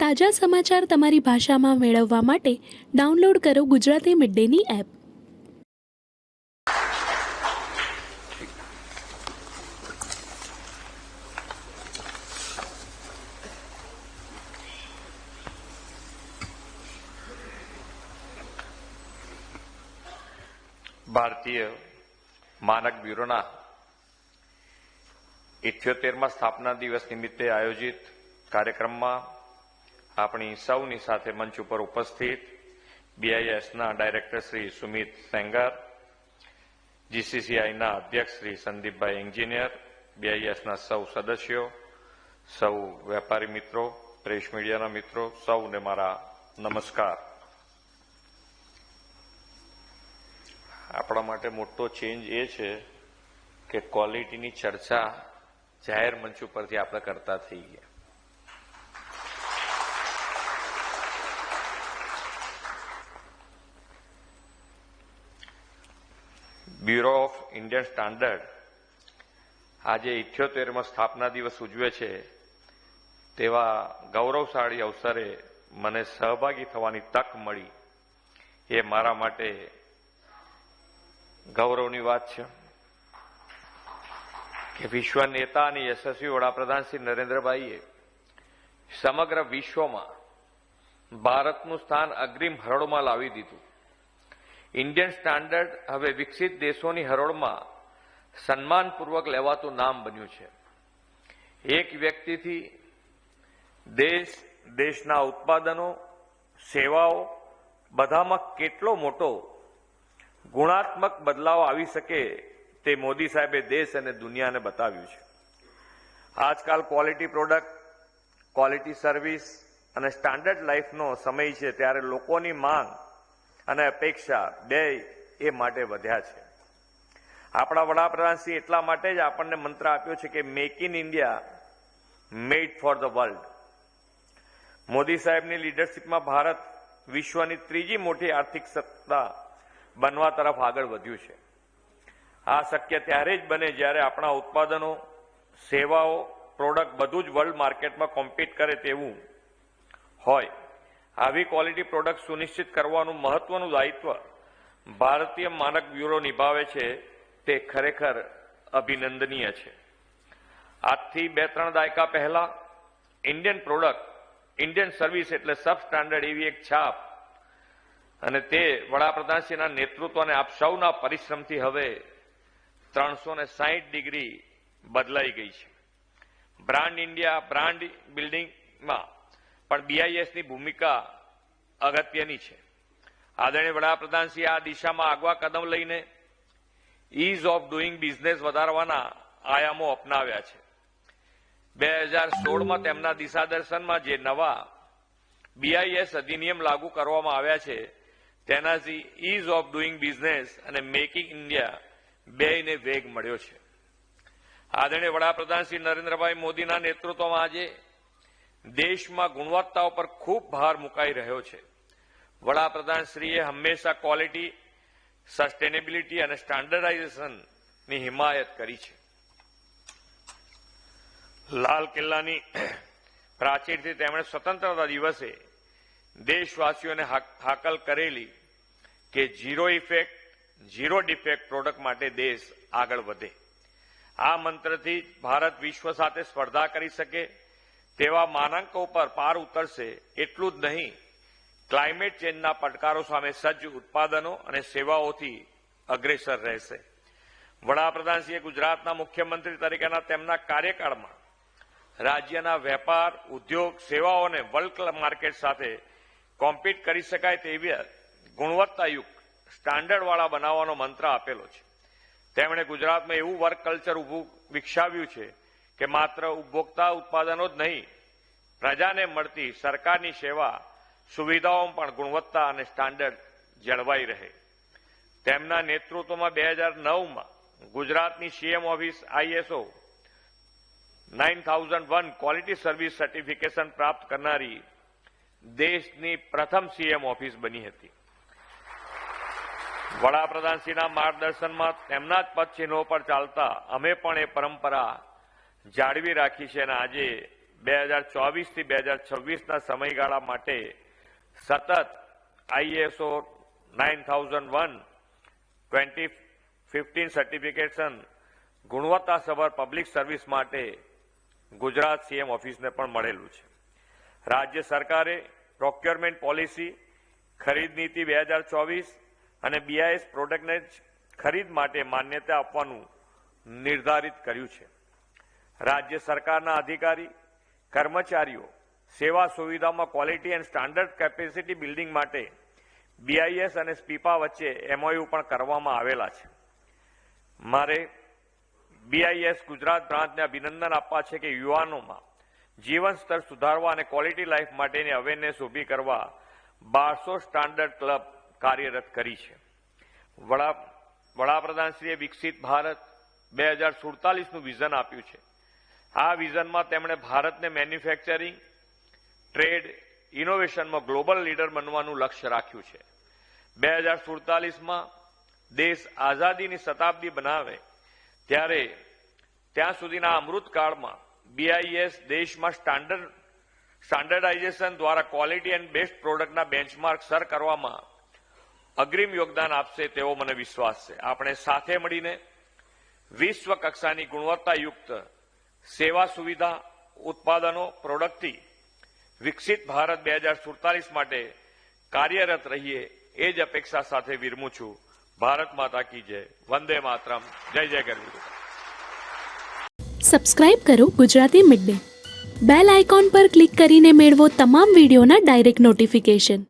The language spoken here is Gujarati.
તાજા સમાચાર તમારી ભાષામાં મેળવવા માટે ડાઉનલોડ કરો ગુજરાતી મિડ ડેની એપ. ભારતીય માનક બ્યુરોના ઇઠ્યોતેરમાં સ્થાપના દિવસ નિમિત્તે આયોજિત કાર્યક્રમમાં આપણી સૌની સાથે મંચ ઉપર ઉપસ્થિત બીઆઈએસના ડાયરેક્ટર શ્રી સુમિત સેંગર જીસીસીઆઈના અધ્યક્ષ શ્રી સંદીપભાઈ એન્જિનિયર બીઆઈએસના સૌ સદસ્યો, સૌ વેપારી મિત્રો, પ્રેસ મીડિયાના મિત્રો, સૌને મારા નમસ્કાર. આપણા માટે મોટો ચેન્જ એ છે કે ક્વોલિટીની ચર્ચા જાહેર મંચ ઉપરથી આપણે કરતા થઈ ગયા બ્યુરો ઓફ ઇન્ડિયન સ્ટાન્ડર્ડ આજે ઇઠ્યોતેરમાં સ્થાપના દિવસ ઉજવે છે. તેવા ગૌરવશાળી અવસરે મને સહભાગી થવાની તક મળી. એ મારા માટે ગૌરવની વાત છે. કે વિશ્વ નેતા અને યશસ્વી વડાપ્રધાન શ્રી નરેન્દ્રભાઈએ સમગ્ર વિશ્વમાં ભારતનું સ્થાન અગ્રીમ હરોળમાં લાવી દીધું. ઇન્ડિયન સ્ટાન્ડર્ડ હવે વિકસિત દેશોની હરોળમાં સન્માનપૂર્વક લેવાતું નામ બન્યું છે. એક વ્યક્તિથી દેશ, દેશના ઉત્પાદનો, સેવાઓ, બધામાં કેટલો મોટો ગુણાત્મક બદલાવ આવી શકે તે મોદી સાહેબે દેશ અને દુનિયાને બતાવ્યું છે. આજકાલ ક્વોલિટી પ્રોડક્ટ ક્વોલિટી સર્વિસ અને સ્ટાન્ડર્ડ લાઈફનો સમય છે ત્યારે લોકોની માંગ અને અપેક્ષા બે એ માટે વધ્યા છે. આપણા વડાપ્રધાનશ્રી એટલા માટે જ આપણને મંત્ર આપ્યો છે કે make in India made for the world Modi સાહેબની લીડરશીપમાં ભારત વિશ્વની ત્રીજી મોટી આર્થિક સત્તા બનવા તરફ આગળ વધ્યું છે. આ શક્ય ત્યારે જ બને જ્યારે આપણા ઉત્પાદનો, સેવાઓ પ્રોડક્ટ બધું જ વર્લ્ડ માર્કેટમાં કોમ્પિટ કરે તેવું હોય. આવી ક્વોલિટી પ્રોડક્ટ સુનિશ્ચિત કરવાનું મહત્વનું દાયિત્વ ભારતીય માનક બ્યુરો નિભાવે છે તે ખરેખર અભિનંદનીય છે. આજથી બે ત્રણ દાયકા પહેલા ઇન્ડિયન પ્રોડક્ટ ઇન્ડિયન સર્વિસ એટલે સબ સ્ટાન્ડર્ડ એવી એક છાપ અને તે વડાપ્રધાનશ્રીના નેતૃત્વ અને આપ સૌના પરિશ્રમથી હવે ત્રણસો ને સાહીઠ ડિગ્રી બદલાઈ ગઈ છે. બ્રાન્ડ ઇન્ડિયા બ્રાન્ડ બિલ્ડિંગમાં પણ બીઆઈએસની ભૂમિકા અગત્યની છે. આદરણીય વડાપ્રધાનશ્રી આ દિશામાં આગવા કદમ લઈને ઇઝ ઓફ ડુઈંગ બિઝનેસ વધારવાના આયામો અપનાવ્યા છે. બે હજાર સોળમાં તેમના દિશાદર્શનમાં જે નવા બીઆઈએસ અધિનિયમ લાગુ કરવામાં આવ્યા છે, તેનાથી ઇઝ ઓફ ડુઈંગ બિઝનેસ અને મેકિંગ ઇન્ડિયા બેને વેગ મળ્યો છે. આદરણીય વડાપ્રધાન શ્રી નરેન્દ્રભાઈ મોદીના નેતૃત્વમાં આજે દેશમાં ગુણવત્તા ઉપર ખૂબ ભાર મુકાઈ રહ્યો છે. વડાપ્રધાનશ્રીએ હંમેશા ક્વોલિટી સસ્ટેનેબિલિટી અને સ્ટાન્ડર્ડાઇઝેશનની હિમાયત કરી છે. લાલ કિલ્લાની પ્રાચીરથી તેમણે સ્વતંત્રતા દિવસે દેશવાસીઓને હાકલ કરેલી કે zero effect zero defect product માટે દેશ આગળ વધે. આ મંત્રથી ભારત વિશ્વ સાથે સ્પર્ધા કરી શકે તેવા માનાંકો ઉપર પાર ઉતરશે એટલું જ નહીં. ક્લાઇમેટ ચેન્જના પડકારો સામે સજ્જ ઉત્પાદનો અને સેવાઓથી અગ્રેસર રહેશે. વડાપ્રધાનશ્રીએ ગુજરાતના મુખ્યમંત્રી તરીકેના તેમના કાર્યકાળમાં રાજ્યના વેપાર, ઉદ્યોગ સેવાઓને વર્લ્ડ માર્કેટ સાથે કોમ્પીટ કરી શકાય તેવી ગુણવત્તાયુક્ત સ્ટાન્ડર્ડવાળા બનાવવાનો મંત્ર આપેલો છે. તેમણે ગુજરાતમાં એવું વર્ક કલ્ચર ઉભું વિકસાવ્યું છે કે માત્ર ઉપભોક્તા ઉત્પાદનો જ નહીં, પ્રજાને મળતી સરકારની સેવા સુવિધાઓમાં પણ ગુણવત્તા અને સ્ટાન્ડર્ડ જળવાઈ રહે. તેમના નેતૃત્વમાં બે હજાર નવમાં ગુજરાતની CM office ISO nine thousand one quality service certification પ્રાપ્ત કરનારી દેશની પ્રથમ સીએમ ઓફિસ બની હતી. વડાપ્રધાનશ્રીના માર્ગદર્શનમાં તેમના જ પદ ચિહ્નો પર ચાલતા અમે પણ એ પરંપરા જાળવી રાખી છે અને આજે બે હજાર ચોવીસથી બે હજાર છવ્વીસના સમયગાળા માટે સતત ISO nine thousand one, twenty fifteen certification, ગુણવત્તાસભર public service માટે ગુજરાત સીએમ ઓફિસને પણ મળેલું છે. રાજ્ય સરકારે પ્રોક્યોરમેન્ટ પોલિસી ખરીદ નીતિ બે હજાર ચોવીસ અને બીઆઈએસ પ્રોડક્ટને ખરીદ માટે માન્યતા આપવાનું નિર્ધારિત કર્યું છે. રાજ્ય સરકારના અધિકારી, કર્મચારીઓ, સેવા સુવિધામાં quality and standard capacity building માટે બીઆઈએસ અને સ્પીપા વચ્ચે એમઓયુ પણ કરવામાં આવેલા છે. મારે બીઆઈએસ ગુજરાત બ્રાન્ચને અભિનંદન આપવા છે કે યુવાનોમાં જીવન સ્તર સુધારવા અને ક્વોલિટી લાઈફ માટેની અવેરનેસ ઊભી કરવા બારસો સ્ટાન્ડર્ડ ક્લબ કાર્યરત કરી છે. વડા, વડાપ્રધાનશ્રીએ વિકસિત ભારત બે હજાર સુડતાલીસનું વિઝન આપ્યું છે. આ વિઝનમાં તેમણે ભારતને મેન્યુફેક્ચરિંગ, ટ્રેડ, ઇનોવેશનમાં ગ્લોબલ લીડર બનવાનું લક્ષ્ય રાખ્યું છે. બે હજાર સુડતાલીસમાં દેશ આઝાદીની શતાબ્દી બનાવે ત્યારે ત્યાં સુધીના અમૃતકાળમાં બીઆઈએસ દેશમાં સ્ટાન્ડર્ડ, સ્ટાન્ડર્ડાઇઝેશન દ્વારા ક્વોલિટી એન્ડ બેસ્ટ પ્રોડક્ટના બેન્ચમાર્ક સર કરવામાં અગ્રિમ યોગદાન આપશે તેવો મને વિશ્વાસ છે. આપણે સાથે મળીને વિશ્વ કક્ષાની ગુણવત્તાયુક્ત સેવા સુવિધા, ઉત્પાદનો પ્રોડક્ટથી વિકસિત ભારત બે હજાર માટે કાર્યરત રહીએ એ જ અપેક્ષા સાથે વિરમું છું. ભારત માતા કી જય. વંદે માતરમ. જય જય ગરવી. સબસ્ક્રાઇબ કરો Gujarati mid day bell icon પર ક્લિક કરીને મેળવો તમામ વિડીયોના ડાયરેક્ટ નોટિફિકેશન